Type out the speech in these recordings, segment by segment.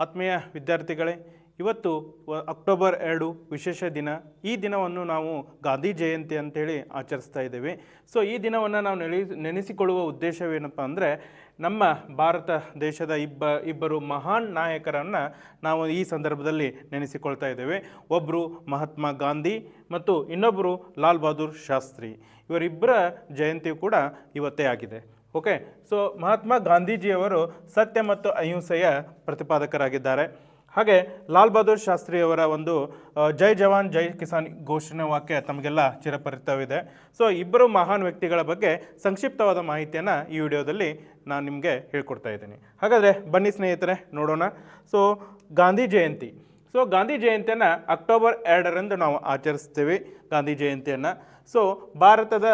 ಆತ್ಮೀಯ ವಿದ್ಯಾರ್ಥಿಗಳೇ, ಇವತ್ತು ಅಕ್ಟೋಬರ್ ಎರಡು ವಿಶೇಷ ದಿನ. ಈ ದಿನವನ್ನು ನಾವು ಗಾಂಧಿ ಜಯಂತಿ ಅಂತೇಳಿ ಆಚರಿಸ್ತಾ ಇದ್ದೇವೆ. ಸೊ, ಈ ದಿನವನ್ನು ನಾವು ನೆನೆ ನೆನೆಸಿಕೊಳ್ಳುವ ಉದ್ದೇಶವೇನಪ್ಪ ಅಂದರೆ, ನಮ್ಮ ಭಾರತ ದೇಶದ ಇಬ್ಬ, ಇಬ್ಬರು ಮಹಾನ್ ನಾಯಕರನ್ನು ನಾವು ಈ ಸಂದರ್ಭದಲ್ಲಿ ನೆನೆಸಿಕೊಳ್ತಾ ಇದ್ದೇವೆ. ಒಬ್ಬರು ಮಹಾತ್ಮ ಗಾಂಧಿ ಮತ್ತು ಇನ್ನೊಬ್ಬರು ಲಾಲ್ ಬಹದ್ದೂರ್ ಶಾಸ್ತ್ರಿ. ಇವರಿಬ್ಬರ ಜಯಂತಿಯು ಕೂಡ ಇವತ್ತೇ ಆಗಿದೆ. ಓಕೆ? ಸೊ ಮಹಾತ್ಮ ಗಾಂಧೀಜಿಯವರು ಸತ್ಯ ಮತ್ತು ಅಹಿಂಸೆಯ ಪ್ರತಿಪಾದಕರಾಗಿದ್ದಾರೆ. ಹಾಗೆ ಲಾಲ್ ಬಹದ್ದೂರ್ ಶಾಸ್ತ್ರಿಯವರ ಒಂದು ಜೈ ಜವಾನ್, ಜೈ ಕಿಸಾನ್ ಘೋಷಣೆ ವಾಕ್ಯ ತಮಗೆಲ್ಲ ಚಿರಪರಿತವಿದೆ ಸೊ ಇಬ್ಬರು ಮಹಾನ್ ವ್ಯಕ್ತಿಗಳ ಬಗ್ಗೆ ಸಂಕ್ಷಿಪ್ತವಾದ ಮಾಹಿತಿಯನ್ನು ಈ ವಿಡಿಯೋದಲ್ಲಿ ನಾನು ನಿಮಗೆ ಹೇಳ್ಕೊಡ್ತಾ ಇದ್ದೀನಿ. ಹಾಗಾದರೆ ಬನ್ನಿ ಸ್ನೇಹಿತರೆ, ನೋಡೋಣ. ಸೊ ಗಾಂಧಿ ಜಯಂತಿ. ಸೊ ಗಾಂಧಿ ಜಯಂತಿಯನ್ನು ಅಕ್ಟೋಬರ್ ಎರಡರಂದು ನಾವು ಆಚರಿಸ್ತೀವಿ, ಗಾಂಧಿ ಜಯಂತಿಯನ್ನು. ಸೊ ಭಾರತದ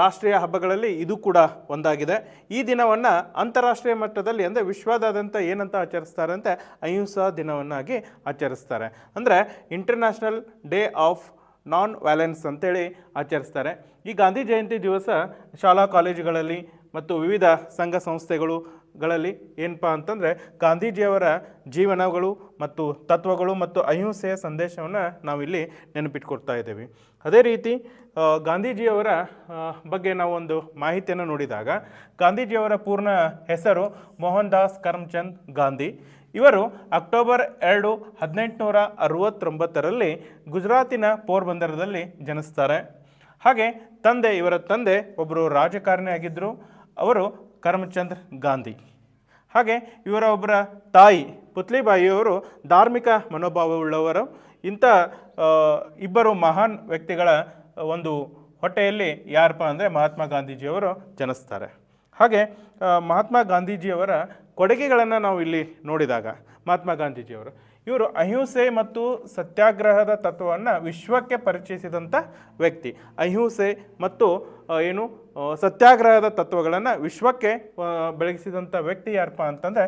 ರಾಷ್ಟ್ರೀಯ ಹಬ್ಬಗಳಲ್ಲಿ ಇದು ಕೂಡ ಒಂದಾಗಿದೆ. ಈ ದಿನವನ್ನು ಅಂತಾರಾಷ್ಟ್ರೀಯ ಮಟ್ಟದಲ್ಲಿ ಅಂದರೆ ವಿಶ್ವದಾದ್ಯಂತ ಏನಂತ ಆಚರಿಸ್ತಾರೆ ಅಂತ ಅಹಿಂಸಾ ದಿನವನ್ನಾಗಿ ಆಚರಿಸ್ತಾರೆ. ಅಂದರೆ international day of non violence ಅಂತೇಳಿ ಆಚರಿಸ್ತಾರೆ. ಈ ಗಾಂಧಿ ಜಯಂತಿ ದಿವಸ ಶಾಲಾ ಕಾಲೇಜುಗಳಲ್ಲಿ ಮತ್ತು ವಿವಿಧ ಸಂಘ ಸಂಸ್ಥೆಗಳುಗಳಲ್ಲಿ ಏನಪ್ಪ ಅಂತಂದರೆ ಗಾಂಧೀಜಿಯವರ ಜೀವನಗಳು ಮತ್ತು ತತ್ವಗಳು ಮತ್ತು ಅಹಿಂಸೆಯ ಸಂದೇಶವನ್ನು ನಾವಿಲ್ಲಿ ನೆನಪಿಟ್ಕೊಡ್ತಾ ಇದ್ದೇವೆ. ಅದೇ ರೀತಿ ಗಾಂಧೀಜಿಯವರ ಬಗ್ಗೆ ನಾವು ಒಂದು ಮಾಹಿತಿಯನ್ನು ನೋಡಿದಾಗ, ಗಾಂಧೀಜಿಯವರ ಪೂರ್ಣ ಹೆಸರು ಮೋಹನ್ ದಾಸ್ ಕರಮ್ಚಂದ್ ಗಾಂಧಿ. ಇವರು ಅಕ್ಟೋಬರ್ ಎರಡು ಹದಿನೆಂಟುನೂರ ಅರವತ್ತೊಂಬತ್ತರಲ್ಲಿ ಗುಜರಾತಿನ ಪೋರ್ಬಂದರದಲ್ಲಿ ಜನಿಸ್ತಾರೆ. ಹಾಗೆ ತಂದೆ, ಇವರ ತಂದೆ ಒಬ್ಬರು ರಾಜಕಾರಣಿ ಆಗಿದ್ದರು ಅವರು ಕರಮ್ಚಂದ್ ಗಾಂಧಿ. ಹಾಗೆ ಇವರ ಒಬ್ಬರ ತಾಯಿ ಪುತ್ಲಿಬಾಯಿಯವರು ಧಾರ್ಮಿಕ ಮನೋಭಾವವುಳ್ಳವರು. ಇಂಥ ಇಬ್ಬರು ಮಹಾನ್ ವ್ಯಕ್ತಿಗಳ ಒಂದು ಹೊಟ್ಟೆಯಲ್ಲಿ ಯಾರಪ್ಪ ಅಂದರೆ ಮಹಾತ್ಮ ಗಾಂಧೀಜಿಯವರು ಜನಿಸ್ತಾರೆ. ಹಾಗೆ ಮಹಾತ್ಮ ಗಾಂಧೀಜಿಯವರ ಕೊಡುಗೆಗಳನ್ನು ನಾವು ಇಲ್ಲಿ ನೋಡಿದಾಗ, ಮಹಾತ್ಮ ಗಾಂಧೀಜಿಯವರು ಇವರು ಅಹಿಂಸೆ ಮತ್ತು ಸತ್ಯಾಗ್ರಹದ ತತ್ವವನ್ನು ವಿಶ್ವಕ್ಕೆ ಪರಿಚಯಿಸಿದಂಥ ವ್ಯಕ್ತಿ. ಅಹಿಂಸೆ ಮತ್ತು ಏನು ಸತ್ಯಾಗ್ರಹದ ತತ್ವಗಳನ್ನು ವಿಶ್ವಕ್ಕೆ ಬೆಳಗಿಸಿದಂಥ ವ್ಯಕ್ತಿ ಯಾರಪ್ಪ ಅಂತಂದರೆ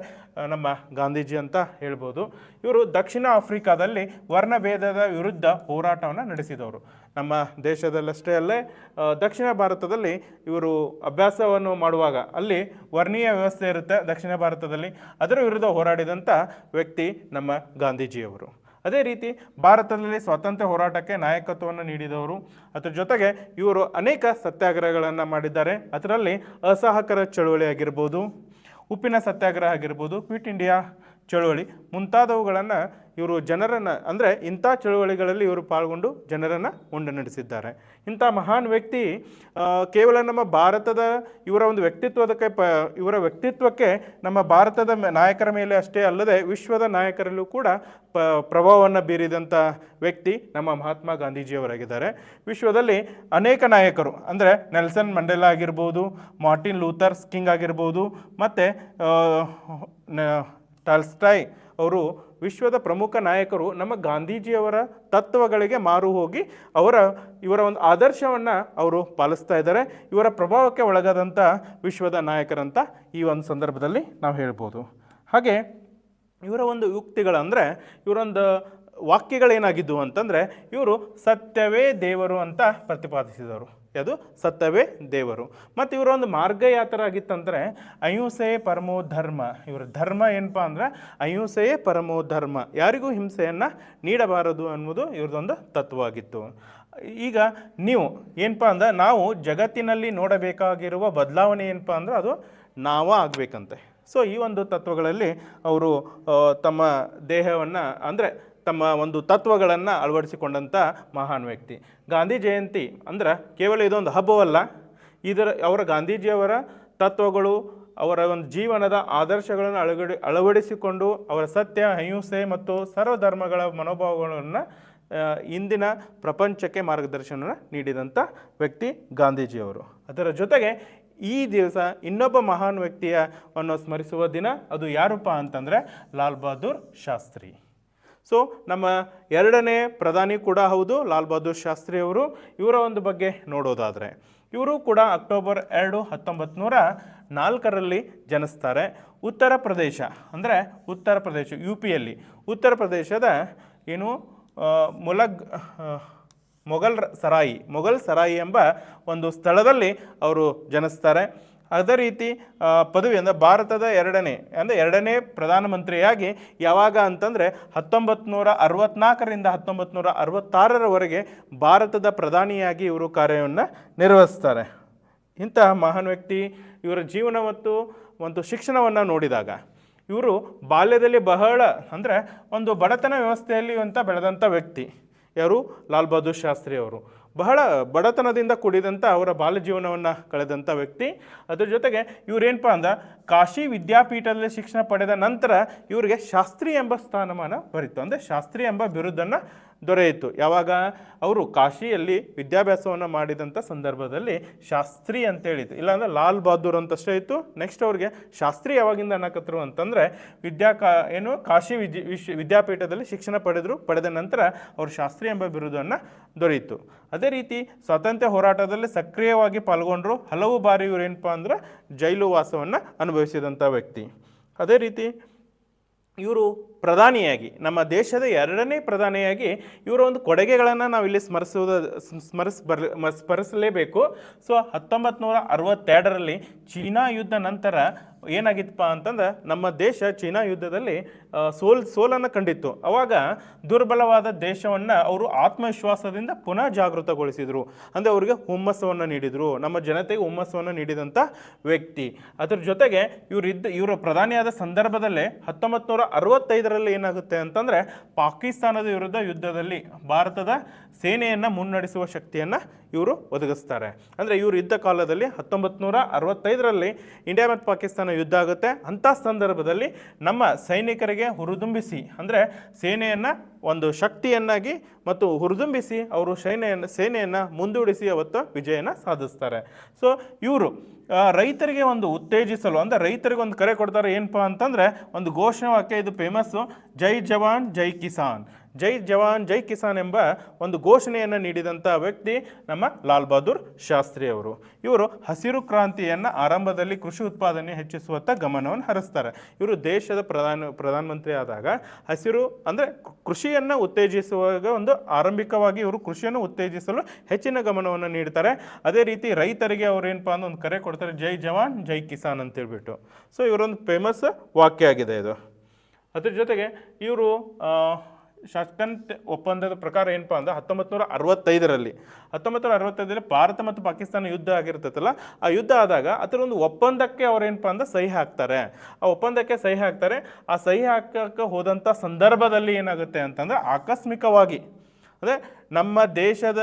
ನಮ್ಮ ಗಾಂಧೀಜಿ ಅಂತ ಹೇಳ್ಬೋದು. ಇವರು ದಕ್ಷಿಣ ಆಫ್ರಿಕಾದಲ್ಲಿ ವರ್ಣಭೇದದ ವಿರುದ್ಧ ಹೋರಾಟವನ್ನು ನಡೆಸಿದವರು. ನಮ್ಮ ದೇಶದಲ್ಲಷ್ಟೇ ಅಲ್ಲೇ ದಕ್ಷಿಣ ಭಾರತದಲ್ಲಿ ಇವರು ಅಭ್ಯಾಸವನ್ನು ಮಾಡುವಾಗ ಅಲ್ಲಿ ವರ್ಣೀಯ ವ್ಯವಸ್ಥೆ ಇರುತ್ತೆ ದಕ್ಷಿಣ ಭಾರತದಲ್ಲಿ. ಅದರ ವಿರುದ್ಧ ಹೋರಾಡಿದಂಥ ವ್ಯಕ್ತಿ ನಮ್ಮ ಗಾಂಧೀಜಿಯವರು. ಅದೇ ರೀತಿ ಭಾರತದಲ್ಲಿ ಸ್ವಾತಂತ್ರ್ಯ ಹೋರಾಟಕ್ಕೆ ನಾಯಕತ್ವವನ್ನು ನೀಡಿದವರು. ಅದರ ಜೊತೆಗೆ ಇವರು ಅನೇಕ ಸತ್ಯಾಗ್ರಹಗಳನ್ನು ಮಾಡಿದ್ದಾರೆ. ಅದರಲ್ಲಿ ಅಸಹಕಾರ ಚಳುವಳಿ ಆಗಿರ್ಬೋದು, ಉಪ್ಪಿನ ಸತ್ಯಾಗ್ರಹ ಆಗಿರ್ಬೋದು, ಕ್ವಿಟ್ ಇಂಡಿಯಾ ಚಳುವಳಿ. ಮುಂತಾದವುಗಳನ್ನು ಇವರು ಜನರನ್ನು, ಅಂದರೆ ಇಂಥ ಚಳುವಳಿಗಳಲ್ಲಿ ಇವರು ಪಾಲ್ಗೊಂಡು ಜನರನ್ನು ಉಂಡು ನಡೆಸಿದ್ದಾರೆ. ಇಂಥ ಮಹಾನ್ ವ್ಯಕ್ತಿ ಕೇವಲ ನಮ್ಮ ಭಾರತದ ಇವರ ಒಂದು ವ್ಯಕ್ತಿತ್ವದಕ್ಕೆ ಪ, ಇವರ ವ್ಯಕ್ತಿತ್ವಕ್ಕೆ ನಮ್ಮ ಭಾರತದ ನಾಯಕರ ಮೇಲೆ ಅಷ್ಟೇ ಅಲ್ಲದೆ ವಿಶ್ವದ ನಾಯಕರಲ್ಲೂ ಕೂಡ ಪ, ಪ್ರಭಾವವನ್ನು ಬೀರಿದಂಥ ವ್ಯಕ್ತಿ ನಮ್ಮ ಮಹಾತ್ಮ ಗಾಂಧೀಜಿಯವರಾಗಿದ್ದಾರೆ. ವಿಶ್ವದಲ್ಲಿ ಅನೇಕ ನಾಯಕರು, ಅಂದರೆ ನೆಲ್ಸನ್ ಮಂಡೇಲಾ ಆಗಿರ್ಬೋದು, ಮಾರ್ಟಿನ್ ಲೂಥರ್ಸ್ ಕಿಂಗ್ ಆಗಿರ್ಬೋದು, ಮತ್ತು ಟಾಲ್ಸ್ಟಾಯ್ ಅವರು ವಿಶ್ವದ ಪ್ರಮುಖ ನಾಯಕರು. ನಮ್ಮ ಗಾಂಧೀಜಿಯವರ ತತ್ವಗಳಿಗೆ ಮಾರು ಹೋಗಿ ಅವರ, ಇವರ ಒಂದು ಆದರ್ಶವನ್ನು ಅವರು ಪಾಲಿಸ್ತಾ ಇದ್ದಾರೆ. ಇವರ ಪ್ರಭಾವಕ್ಕೆ ಒಳಗಾದಂಥ ವಿಶ್ವದ ನಾಯಕರಂತ ಈ ಒಂದು ಸಂದರ್ಭದಲ್ಲಿ ನಾವು ಹೇಳ್ಬೋದು. ಹಾಗೆ ಇವರ ಒಂದು ಯುಕ್ತಿಗಳಂದರೆ, ಇವರೊಂದು ವಾಕ್ಯಗಳೇನಾಗಿದ್ದವು ಅಂತಂದರೆ ಇವರು ಸತ್ಯವೇ ದೇವರು ಅಂತ ಪ್ರತಿಪಾದಿಸಿದರು ಅದು ಸತ್ಯವೇ ದೇವರು. ಮತ್ತು ಇವರ ಒಂದು ಮಾರ್ಗಯಾತ್ರ ಆಗಿತ್ತಂದರೆ ಅಹಿಂಸೆಯೇ ಪರಮೋ ಧರ್ಮ. ಇವರ ಧರ್ಮ ಏನಪ್ಪ ಅಂದರೆ ಅಹಿಂಸೆಯೇ ಪರಮೋ ಧರ್ಮ. ಯಾರಿಗೂ ಹಿಂಸೆಯನ್ನು ನೀಡಬಾರದು ಅನ್ನೋದು ಇವ್ರದ್ದೊಂದು ತತ್ವವಾಗಿತ್ತು. ಈಗ ನೀವು ಏನಪ್ಪ ಅಂದ್ರೆ ನಾವು ಜಗತ್ತಿನಲ್ಲಿ ನೋಡಬೇಕಾಗಿರುವ ಬದಲಾವಣೆ ಏನಪ್ಪ ಅಂದ್ರೆ ಅದು ನಾವೇ ಆಗಬೇಕಂತೆ. ಸೊ ಈ ಒಂದು ತತ್ವಗಳಲ್ಲಿ ಅವರು ತಮ್ಮ ದೇಹವನ್ನು ಅಂದರೆ ತಮ್ಮ ಒಂದು ತತ್ವಗಳನ್ನು ಅಳವಡಿಸಿಕೊಂಡಂಥ ಮಹಾನ್ ವ್ಯಕ್ತಿ. ಗಾಂಧಿ ಜಯಂತಿ ಅಂದ್ರೆ ಕೇವಲ ಇದೊಂದು ಹಬ್ಬವಲ್ಲ, ಇದರ ಅವರ ಗಾಂಧೀಜಿಯವರ ತತ್ವಗಳು, ಅವರ ಒಂದು ಜೀವನದ ಆದರ್ಶಗಳನ್ನು ಅಳಗಡಿ, ಅಳವಡಿಸಿಕೊಂಡು ಅವರ ಸತ್ಯ, ಅಹಿಂಸೆ ಮತ್ತು ಸರ್ವಧರ್ಮಗಳ ಮನೋಭಾವಗಳನ್ನು ಇಂದಿನ ಪ್ರಪಂಚಕ್ಕೆ ಮಾರ್ಗದರ್ಶನ ನೀಡಿದಂಥ ವ್ಯಕ್ತಿ ಗಾಂಧೀಜಿಯವರು. ಅದರ ಜೊತೆಗೆ ಈ ದಿವಸ ಇನ್ನೊಬ್ಬ ಮಹಾನ್ ವ್ಯಕ್ತಿಯವನ್ನು ಸ್ಮರಿಸುವ ದಿನ ಅದು ಯಾರಪ್ಪ ಅಂತಂದರೆ ಲಾಲ್ ಬಹದ್ದೂರ್ ಶಾಸ್ತ್ರಿ. ಸೊ ನಮ್ಮ ಎರಡನೇ ಪ್ರಧಾನಿ ಕೂಡ ಹೌದು, ಲಾಲ್ ಬಹದ್ದೂರ್ ಶಾಸ್ತ್ರಿ ಅವರು. ಇವರ ಒಂದು ಬಗ್ಗೆ ನೋಡೋದಾದರೆ, ಇವರು ಕೂಡ ಅಕ್ಟೋಬರ್ ಎರಡು ಹತ್ತೊಂಬತ್ತು ನೂರ ನಾಲ್ಕರಲ್ಲಿ ಜನಿಸ್ತಾರೆ. ಉತ್ತರ ಪ್ರದೇಶ, ಅಂದರೆ ಉತ್ತರ ಪ್ರದೇಶ ಯು ಪಿಯಲ್ಲಿ ಉತ್ತರ ಪ್ರದೇಶದ ಏನು ಮೊಲಗ್ ಮುಲಗ್ ಮೊಘಲ್ ಸರಾಯಿ ಮೊಘಲ್ ಸರಾಯಿ ಎಂಬ ಒಂದು ಸ್ಥಳದಲ್ಲಿ ಅವರು ಜನಿಸ್ತಾರೆ. ಅದೇ ರೀತಿ ಪದವಿ ಅಂದರೆ ಭಾರತದ ಎರಡನೇ, ಅಂದರೆ ಎರಡನೇ ಪ್ರಧಾನಮಂತ್ರಿಯಾಗಿ ಯಾವಾಗ ಅಂತಂದರೆ ಹತ್ತೊಂಬತ್ತು ನೂರ ಅರವತ್ನಾಲ್ಕರಿಂದ ಹತ್ತೊಂಬತ್ತು ನೂರ ಅರವತ್ತಾರರವರೆಗೆ ಭಾರತದ ಪ್ರಧಾನಿಯಾಗಿ ಇವರು ಕಾರ್ಯವನ್ನು ನಿರ್ವಹಿಸ್ತಾರೆ. ಇಂತಹ ಮಹಾನ್ ವ್ಯಕ್ತಿ, ಇವರ ಜೀವನ ಮತ್ತು ಒಂದು ಶಿಕ್ಷಣವನ್ನು ನೋಡಿದಾಗ ಇವರು ಬಾಲ್ಯದಲ್ಲಿ ಬಹಳ, ಅಂದರೆ ಒಂದು ಬಡತನ ವ್ಯವಸ್ಥೆಯಲ್ಲಿ ಅಂತ ಬೆಳೆದಂಥ ವ್ಯಕ್ತಿ. ಯಾರು? ಲಾಲ್ ಬಹದ್ದೂರ್ ಶಾಸ್ತ್ರಿ ಅವರು. ಬಹಳ ಬಡತನದಿಂದ ಕೂಡಿದಂಥ ಅವರ ಬಾಲ್ಯ ಜೀವನವನ್ನು ಕಳೆದಂಥ ವ್ಯಕ್ತಿ. ಅದ್ರ ಜೊತೆಗೆ ಇವರೇನಪ್ಪ ಅಂದ್ರೆ ಕಾಶಿ ವಿದ್ಯಾಪೀಠದಲ್ಲಿ ಶಿಕ್ಷಣ ಪಡೆದ ನಂತರ ಇವರಿಗೆ ಶಾಸ್ತ್ರಿ ಎಂಬ ಸ್ಥಾನಮಾನ ಬರಿತು. ಅಂದರೆ ಶಾಸ್ತ್ರಿ ಎಂಬ ಬಿರುದನ್ನು ದೊರೆಯಿತು. ಯಾವಾಗ? ಅವರು ಕಾಶಿಯಲ್ಲಿ ವಿದ್ಯಾಭ್ಯಾಸವನ್ನು ಮಾಡಿದಂಥ ಸಂದರ್ಭದಲ್ಲಿ ಶಾಸ್ತ್ರಿ ಅಂತ ಹೇಳಿತು ಇಲ್ಲಾಂದರೆ ಲಾಲ್ ಬಹದ್ದೂರ್ ಅಂತಷ್ಟೇ ಇತ್ತು. ನೆಕ್ಸ್ಟ್ ಅವ್ರಿಗೆ ಶಾಸ್ತ್ರಿ ಯಾವಾಗಿಂದ ಅನ್ನಕತ್ರು ಅಂತಂದರೆ ವಿದ್ಯಾ ಕಾ, ಏನು ಕಾಶಿ ವಿಶ್ವ ವಿದ್ಯಾಪೀಠದಲ್ಲಿ ಶಿಕ್ಷಣ ಪಡೆದರು, ಪಡೆದ ನಂತರ ಅವರು ಶಾಸ್ತ್ರಿ ಎಂಬ ಬಿರುದನ್ನು ದೊರೆಯಿತು. ಅದೇ ರೀತಿ ಸ್ವಾತಂತ್ರ್ಯ ಹೋರಾಟದಲ್ಲಿ ಸಕ್ರಿಯವಾಗಿ ಪಾಲ್ಗೊಂಡರು ಹಲವು ಬಾರಿ ಇವರೇನಪ್ಪ ಅಂದ್ರೆ ಜೈಲು ವಾಸವನ್ನು ಅನುಭವಿಸಿದಂಥ ವ್ಯಕ್ತಿ. ಅದೇ ರೀತಿ ಇವರು ಪ್ರಧಾನಿಯಾಗಿ, ನಮ್ಮ ದೇಶದ ಎರಡನೇ ಪ್ರಧಾನಿಯಾಗಿ ಇವರ ಒಂದು ಕೊಡುಗೆಗಳನ್ನು ನಾವು ಇಲ್ಲಿ ಸ್ಮರಿಸುವುದು, ಸ್ಮರಿಸ್ ಬರ್ ಸ್ಮರಿಸಲೇಬೇಕು. ಸೊ ಹತ್ತೊಂಬತ್ತು ನೂರ ಅರವತ್ತೆರಡರಲ್ಲಿ ಚೀನಾ ಯುದ್ಧ ನಂತರ ಏನಾಗಿತ್ತಪ್ಪ ಅಂತಂದ್ರೆ, ನಮ್ಮ ದೇಶ ಚೀನಾ ಯುದ್ಧದಲ್ಲಿ ಸೋಲ್, ಸೋಲನ್ನು ಕಂಡಿತ್ತು. ಅವಾಗ ದುರ್ಬಲವಾದ ದೇಶವನ್ನು ಅವರು ಆತ್ಮವಿಶ್ವಾಸದಿಂದ ಪುನಃ ಜಾಗೃತಗೊಳಿಸಿದರು. ಅಂದರೆ ಅವರಿಗೆ ಹುಮ್ಮಸ್ಸವನ್ನು ನೀಡಿದರು, ನಮ್ಮ ಜನತೆಗೆ ಹುಮ್ಮಸ್ಸವನ್ನು ನೀಡಿದಂಥ ವ್ಯಕ್ತಿ. ಅದರ ಜೊತೆಗೆ ಇವರಿದ್ದ, ಇವರು ಪ್ರಧಾನಿಯಾದ ಸಂದರ್ಭದಲ್ಲೇ ಹತ್ತೊಂಬತ್ತು ನೂರ ಅರವತ್ತೈದರಲ್ಲಿ ಏನಾಗುತ್ತೆ ಅಂತಂದರೆ ಪಾಕಿಸ್ತಾನದ ವಿರುದ್ಧ ಯುದ್ಧದಲ್ಲಿ ಭಾರತದ ಸೇನೆಯನ್ನು ಮುನ್ನಡೆಸುವ ಶಕ್ತಿಯನ್ನು ಇವರು ಒದಗಿಸ್ತಾರೆ. ಅಂದರೆ ಇವರು ಇದ್ದ ಕಾಲದಲ್ಲಿ ಹತ್ತೊಂಬತ್ತು ನೂರ ಅರವತ್ತೈದರಲ್ಲಿ ಇಂಡಿಯಾ ಮತ್ತು ಪಾಕಿಸ್ತಾನ ಯುದ್ಧ ಆಗುತ್ತೆ. ಅಂಥ ಸಂದರ್ಭದಲ್ಲಿ ನಮ್ಮ ಸೈನಿಕರಿಗೆ ಹುರಿದುಂಬಿಸಿ, ಅಂದರೆ ಸೇನೆಯನ್ನು ಒಂದು ಶಕ್ತಿಯನ್ನಾಗಿ ಮತ್ತು ಹುರಿದುಂಬಿಸಿ ಅವರು ಸೈನೆಯನ್ನು ಸೇನೆಯನ್ನು ಮುಂದೂಡಿಸಿ ಅವತ್ತು ವಿಜಯನ ಸಾಧಿಸ್ತಾರೆ. ಸೊ ಇವರು ರೈತರಿಗೆ ಒಂದು ಉತ್ತೇಜಿಸಲು, ಅಂದರೆ ರೈತರಿಗೆ ಒಂದು ಕರೆ ಕೊಡ್ತಾರೆ ಏನಪ್ಪ ಅಂತಂದರೆ ಒಂದು ಘೋಷಣೆ ವಾಕ್ಯ, ಇದು ಫೇಮಸ್ಸು ಜೈ ಜವಾನ್, ಜೈ ಕಿಸಾನ್. ಜೈ ಜವಾನ್, ಜೈ ಕಿಸಾನ್ ಎಂಬ ಒಂದು ಘೋಷಣೆಯನ್ನು ನೀಡಿದಂಥ ವ್ಯಕ್ತಿ ನಮ್ಮ ಲಾಲ್ ಬಹದ್ದೂರ್ ಶಾಸ್ತ್ರಿ ಅವರು. ಇವರು ಹಸಿರು ಕ್ರಾಂತಿಯನ್ನು ಆರಂಭದಲ್ಲಿ ಕೃಷಿ ಉತ್ಪಾದನೆ ಹೆಚ್ಚಿಸುವತ್ತ ಗಮನವನ್ನು ಹರಿಸ್ತಾರೆ. ಇವರು ದೇಶದ ಪ್ರಧಾನ, ಪ್ರಧಾನಮಂತ್ರಿ ಆದಾಗ ಹಸಿರು ಅಂದರೆ ಕೃಷಿಯನ್ನು ಉತ್ತೇಜಿಸುವಾಗ ಒಂದು ಆರಂಭಿಕವಾಗಿ ಇವರು ಕೃಷಿಯನ್ನು ಉತ್ತೇಜಿಸಲು ಹೆಚ್ಚಿನ ಗಮನವನ್ನು ನೀಡ್ತಾರೆ. ಅದೇ ರೀತಿ ರೈತರಿಗೆ ಅವರು ಏನಪ್ಪ ಅಂದ್ರೆ ಒಂದು ಕರೆ ಕೊಡ್ತಾರೆ, ಜೈ ಜವಾನ್, ಜೈ ಕಿಸಾನ್ ಅಂತೇಳ್ಬಿಟ್ಟು ಸೊ ಇವರೊಂದು ಫೇಮಸ್ ವಾಕ್ಯ ಆಗಿದೆ ಇದು. ಅದ್ರ ಜೊತೆಗೆ ಇವರು ಶಾಸಕಾಂತ ಒಪ್ಪಂದದ ಪ್ರಕಾರ ಏನಪ್ಪ ಅಂದ್ರೆ ಹತ್ತೊಂಬತ್ತು ನೂರ ಅರವತ್ತೈದರಲ್ಲಿ ಹತ್ತೊಂಬತ್ತು ನೂರ ಅರವತ್ತೈದರಲ್ಲಿ ಭಾರತ ಮತ್ತು ಪಾಕಿಸ್ತಾನ ಯುದ್ಧ ಆಗಿರ್ತೈತಲ್ಲ, ಆ ಯುದ್ಧ ಆದಾಗ ಅದರ ಒಂದು ಒಪ್ಪಂದಕ್ಕೆ ಅವ್ರು ಏನಪ್ಪ ಅಂದ್ರೆ ಸಹಿ ಹಾಕ್ತಾರೆ. ಆ ಒಪ್ಪಂದಕ್ಕೆ ಸಹಿ ಹಾಕ್ತಾರೆ. ಆ ಸಹಿ ಹಾಕಕ್ಕೆ ಹೋದಂಥ ಸಂದರ್ಭದಲ್ಲಿ ಏನಾಗುತ್ತೆ ಅಂತಂದ್ರೆ ಆಕಸ್ಮಿಕವಾಗಿ ಅಂದರೆ ನಮ್ಮ ದೇಶದ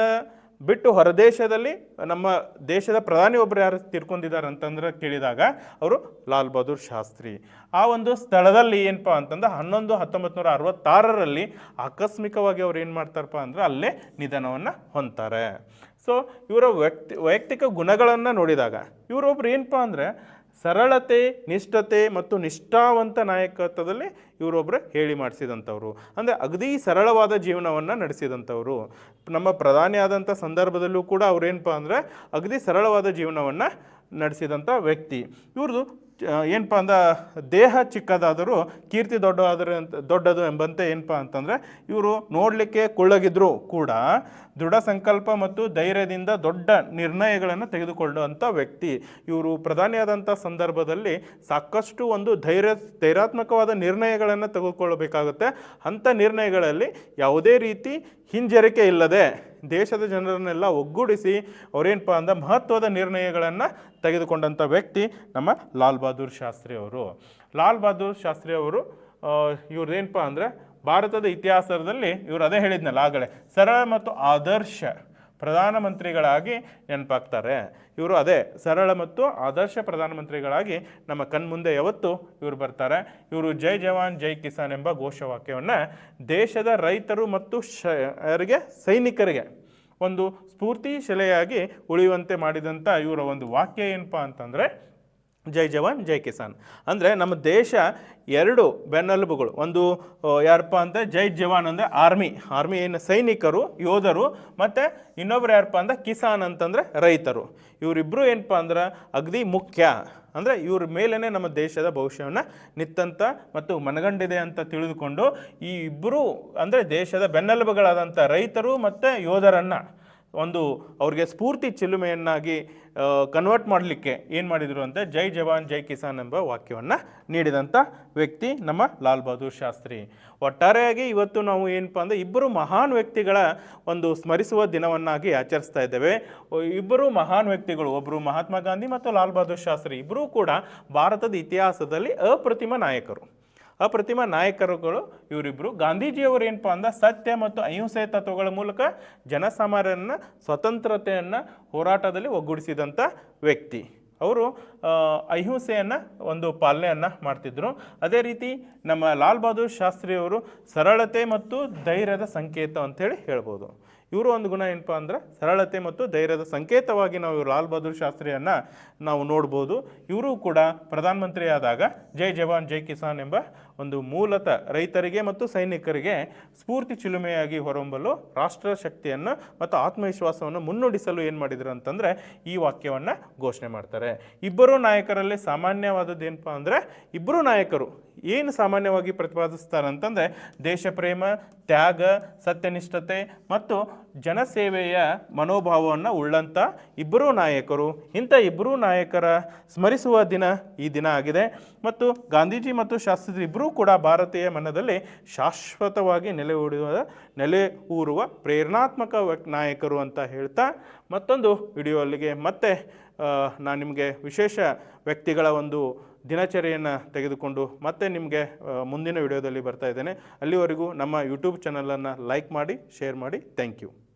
ಬಿಟ್ಟು ಹೊರದೇಶದಲ್ಲಿ ನಮ್ಮ ದೇಶದ ಪ್ರಧಾನಿ ಒಬ್ಬರು ಯಾರು ತಿರ್ಕೊಂಡಿದ್ದಾರೆ ಅಂತಂದ್ರೆ ಕೇಳಿದಾಗ ಅವರು ಲಾಲ್ ಬಹದ್ದೂರ್ ಶಾಸ್ತ್ರಿ. ಆ ಒಂದು ಸ್ಥಳದಲ್ಲಿ ಏನಪ್ಪ ಅಂತಂದ್ರೆ ಹನ್ನೊಂದು ಹತ್ತೊಂಬತ್ತು ನೂರ ಅರವತ್ತಾರರಲ್ಲಿ ಆಕಸ್ಮಿಕವಾಗಿ ಅವ್ರು ಏನು ಮಾಡ್ತಾರಪ್ಪ ಅಂದ್ರೆ ಅಲ್ಲೇ ನಿಧನವನ್ನು ಹೊಂತಾರೆ ಸೊ ಇವರ ವ್ಯಕ್ತಿ, ವೈಯಕ್ತಿಕ ಗುಣಗಳನ್ನು ನೋಡಿದಾಗ, ಇವರೊಬ್ರು ಏನಪ್ಪ ಅಂದರೆ ಸರಳತೆ, ನಿಷ್ಠತೆ ಮತ್ತು ನಿಷ್ಠಾವಂತ ನಾಯಕತ್ವದಲ್ಲಿ ಇವರೊಬ್ಬರು ಹೇಳಿ ಮಾಡಿಸಿದಂಥವ್ರು. ಅಂದರೆ ಅಗದಿ ಸರಳವಾದ ಜೀವನವನ್ನು ನಡೆಸಿದಂಥವ್ರು. ನಮ್ಮ ಪ್ರಧಾನಿ ಆದಂಥ ಸಂದರ್ಭದಲ್ಲೂ ಕೂಡ ಅವ್ರೇನಪ್ಪ ಅಂದರೆ ಅಗದಿ ಸರಳವಾದ ಜೀವನವನ್ನು ನಡೆಸಿದಂಥ ವ್ಯಕ್ತಿ. ಇವ್ರದ್ದು ಏನಪ್ಪ ಅಂದ, ದೇಹ ಚಿಕ್ಕದಾದರೂ ಕೀರ್ತಿ ದೊಡ್ಡದಾದರೆ ಅಂತ, ದೊಡ್ಡದು ಎಂಬಂತೆ ಏನಪ್ಪ ಅಂತಂದರೆ, ಇವರು ನೋಡಲಿಕ್ಕೆ ಕುಳ್ಳಗಿದ್ರು ಕೂಡ ದೃಢ ಸಂಕಲ್ಪ ಮತ್ತು ಧೈರ್ಯದಿಂದ ದೊಡ್ಡ ನಿರ್ಣಯಗಳನ್ನು ತೆಗೆದುಕೊಳ್ಳುವಂಥ ವ್ಯಕ್ತಿ. ಇವರು ಪ್ರಧಾನಿಯಾದಂಥ ಸಂದರ್ಭದಲ್ಲಿ ಸಾಕಷ್ಟು ಒಂದು ಧೈರ್ಯ, ಧೈರ್ಯಾತ್ಮಕವಾದ ನಿರ್ಣಯಗಳನ್ನು ತೆಗೆದುಕೊಳ್ಳಬೇಕಾಗುತ್ತೆ. ಅಂಥ ನಿರ್ಣಯಗಳಲ್ಲಿ ಯಾವುದೇ ರೀತಿ ಹಿಂಜರಿಕೆ ಇಲ್ಲದೆ ದೇಶದ ಜನರನ್ನೆಲ್ಲ ಒಗ್ಗೂಡಿಸಿ ಅವರೇನಪ್ಪ ಅಂದ ಮಹತ್ವದ ನಿರ್ಣಯಗಳನ್ನು ತೆಗೆದುಕೊಂಡಂಥ ವ್ಯಕ್ತಿ ನಮ್ಮ ಲಾಲ್ ಬಹದ್ದೂರ್ ಶಾಸ್ತ್ರಿ ಅವರು. ಲಾಲ್ ಬಹದ್ದೂರ್ ಶಾಸ್ತ್ರಿ ಅವರು ಇವ್ರದ್ದೇನಪ್ಪ ಅಂದರೆ ಭಾರತದ ಇತಿಹಾಸದಲ್ಲಿ ಇವರು ಅದೇ ಹೇಳಿದ್ನಲ್ಲ ಆಗಲೇ, ಸರಳ ಮತ್ತು ಆದರ್ಶ. ಪ್ರಧಾನಮಂತ್ರಿಗಳಾಗಿ ನೆನಪಾಗ್ತಾರೆ. ಇವರು ಅದೇ ಸರಳ ಮತ್ತು ಆದರ್ಶ ಪ್ರಧಾನಮಂತ್ರಿಗಳಾಗಿ ನಮ್ಮ ಕಣ್ಮುಂದೆ ಯಾವತ್ತು ಇವರು ಬರ್ತಾರೆ. ಇವರು ಜೈ ಜವಾನ್, ಜೈ ಕಿಸಾನ್ ಎಂಬ ಘೋಷವಾಕ್ಯವನ್ನು ದೇಶದ ರೈತರು ಮತ್ತು ಶರಿಗೆ ಸೈನಿಕರಿಗೆ ಒಂದು ಸ್ಫೂರ್ತಿ, ಶಿಲೆಯಾಗಿ ಉಳಿಯುವಂತೆ ಮಾಡಿದಂಥ ಇವರ ಒಂದು ವಾಕ್ಯ ಏನಪ್ಪ ಅಂತಂದರೆ ಜೈ ಜವಾನ್, ಜೈ ಕಿಸಾನ್. ಅಂದರೆ ನಮ್ಮ ದೇಶ ಎರಡು ಬೆನ್ನೆಲುಬುಗಳು. ಒಂದು ಯಾರಪ್ಪ ಅಂತ ಜೈ ಜವಾನ್ ಅಂದರೆ ಆರ್ಮಿ. ಆರ್ಮಿ ಏನು ಸೈನಿಕರು, ಯೋಧರು, ಮತ್ತು ಇನ್ನೊಬ್ರು ಯಾರಪ್ಪ ಅಂದರೆ ಕಿಸಾನ್ ಅಂತಂದರೆ ರೈತರು. ಇವರಿಬ್ಬರು ಏನಪ್ಪ ಅಂದ್ರೆ ಅಗದಿ ಮುಖ್ಯ. ಅಂದರೆ ಇವ್ರ ಮೇಲೇ ನಮ್ಮ ದೇಶದ ಭವಿಷ್ಯವನ್ನು ನಿತ್ತಂತ ಮತ್ತು ಮನಗಂಡಿದೆ ಅಂತ ತಿಳಿದುಕೊಂಡು ಈ ಇಬ್ಬರು ಅಂದರೆ ದೇಶದ ಬೆನ್ನೆಲುಬುಗಳಾದಂಥ ರೈತರು ಮತ್ತು ಯೋಧರನ್ನು ಒಂದು ಅವ್ರಿಗೆ ಸ್ಫೂರ್ತಿ ಚಿಲುಮೆಯನ್ನಾಗಿ ಕನ್ವರ್ಟ್ ಮಾಡಲಿಕ್ಕೆ ಏನು ಮಾಡಿದರು ಅಂತ ಜೈ ಜವಾನ್, ಜೈ ಕಿಸಾನ್ ಎಂಬ ವಾಕ್ಯವನ್ನು ನೀಡಿದಂಥ ವ್ಯಕ್ತಿ ನಮ್ಮ ಲಾಲ್ ಬಹದ್ದೂರ್ ಶಾಸ್ತ್ರಿ. ಒಟ್ಟಾರೆಯಾಗಿ ಇವತ್ತು ನಾವು ಏನಪ್ಪ ಅಂದರೆ ಇಬ್ಬರು ಮಹಾನ್ ವ್ಯಕ್ತಿಗಳ ಒಂದು ಸ್ಮರಿಸುವ ದಿನವನ್ನಾಗಿ ಆಚರಿಸ್ತಾ ಇದ್ದೇವೆ. ಇಬ್ಬರು ಮಹಾನ್ ವ್ಯಕ್ತಿಗಳು ಒಬ್ಬರು ಮಹಾತ್ಮ ಗಾಂಧಿ ಮತ್ತು ಲಾಲ್ ಬಹದ್ದೂರ್ ಶಾಸ್ತ್ರಿ ಇಬ್ಬರೂ ಕೂಡ ಭಾರತದ ಇತಿಹಾಸದಲ್ಲಿ ಅಪ್ರತಿಮ ನಾಯಕರು. ಅಪ್ರತಿಮ ನಾಯಕರುಗಳು ಇವರಿಬ್ಬರು ಗಾಂಧೀಜಿಯವರು ಏನಪ್ಪ ಅಂದ್ರೆ ಸತ್ಯ ಮತ್ತು ಅಹಿಂಸೆ ತತ್ವಗಳ ಮೂಲಕ ಜನಸಾಮಾನ್ಯರನ್ನ ಸ್ವತಂತ್ರತೆಯನ್ನು ಹೋರಾಟದಲ್ಲಿ ಒಗ್ಗೂಡಿಸಿದಂಥ ವ್ಯಕ್ತಿ. ಅವರು ಅಹಿಂಸೆಯನ್ನು ಒಂದು ಪಾಲನೆಯನ್ನು ಮಾಡ್ತಿದ್ರು. ಅದೇ ರೀತಿ ನಮ್ಮ ಲಾಲ್ ಬಹದ್ದೂರ್ ಶಾಸ್ತ್ರಿಯವರು ಸರಳತೆ ಮತ್ತು ಧೈರ್ಯದ ಸಂಕೇತ ಅಂತೇಳಿ ಹೇಳ್ಬೋದು. ಇವರು ಒಂದು ಗುಣ ಏನಪ್ಪ ಅಂದ್ರೆ ಸರಳತೆ ಮತ್ತು ಧೈರ್ಯದ ಸಂಕೇತವಾಗಿ ನಾವು ಇವರು ಲಾಲ್ ಬಹದ್ದೂರ್ ಶಾಸ್ತ್ರಿಯನ್ನು ನಾವು ನೋಡ್ಬೋದು. ಇವರು ಕೂಡ ಪ್ರಧಾನಮಂತ್ರಿ ಆದಾಗ ಜೈ ಜವಾನ್, ಜೈ ಕಿಸಾನ್ ಎಂಬ ಒಂದು ಮೂಲತ ರೈತರಿಗೆ ಮತ್ತು ಸೈನಿಕರಿಗೆ ಸ್ಫೂರ್ತಿ ಚಿಲುಮೆಯಾಗಿ ಹೊರಹೊಮ್ಮಲು ರಾಷ್ಟ್ರ ಶಕ್ತಿಯನ್ನು ಮತ್ತು ಆತ್ಮವಿಶ್ವಾಸವನ್ನು ಮುನ್ನುಡಿಸಲು ಏನು ಮಾಡಿದ್ರು ಅಂತಂದರೆ ಈ ವಾಕ್ಯವನ್ನು ಘೋಷಣೆ ಮಾಡ್ತಾರೆ. ಇಬ್ಬರು ನಾಯಕರಲ್ಲಿ ಸಾಮಾನ್ಯವಾದದ್ದು ಏನಪ್ಪ ಅಂದರೆ ಇಬ್ಬರು ನಾಯಕರು ಏನು ಸಾಮಾನ್ಯವಾಗಿ ಪ್ರತಿಪಾದಿಸ್ತಾರೆ ಅಂತಂದರೆ ದೇಶ ಪ್ರೇಮ ತ್ಯಾಗ, ಸತ್ಯನಿಷ್ಠತೆ ಮತ್ತು ಜನಸೇವೆಯ ಮನೋಭಾವವನ್ನು ಉಳ್ಳಂಥ ಇಬ್ಬರೂ ನಾಯಕರು. ಇಂಥ ಇಬ್ಬರೂ ನಾಯಕರ ಸ್ಮರಿಸುವ ದಿನ ಈ ದಿನ ಆಗಿದೆ. ಮತ್ತು ಗಾಂಧೀಜಿ ಮತ್ತು ಶಾಸ್ತ್ರಿ ಇಬ್ಬರೂ ಕೂಡ ಭಾರತೀಯ ಮನದಲ್ಲಿ ಶಾಶ್ವತವಾಗಿ ನೆಲೆ ಉಡುವ ನೆಲೆ ಊರುವ ಪ್ರೇರಣಾತ್ಮಕ ನಾಯಕರು ಅಂತ ಹೇಳ್ತಾ ಮತ್ತೊಂದು ವಿಡಿಯೋ ಅಲ್ಲಿಗೆ ಮತ್ತೆ ನಾನು ನಿಮಗೆ ವಿಶೇಷ ವ್ಯಕ್ತಿಗಳ ಒಂದು ದಿನಚರಿಯನ್ನು ತೆಗೆದುಕೊಂಡು ಮತ್ತೆ ನಿಮಗೆ ಮುಂದಿನ ವಿಡಿಯೋದಲ್ಲಿ ಬರ್ತಾ ಇದ್ದೇನೆ. ಅಲ್ಲಿವರೆಗೂ ನಮ್ಮ ಯೂಟ್ಯೂಬ್ ಚಾನಲನ್ನು ಲೈಕ್ ಮಾಡಿ, ಶೇರ್ ಮಾಡಿ. Thank you.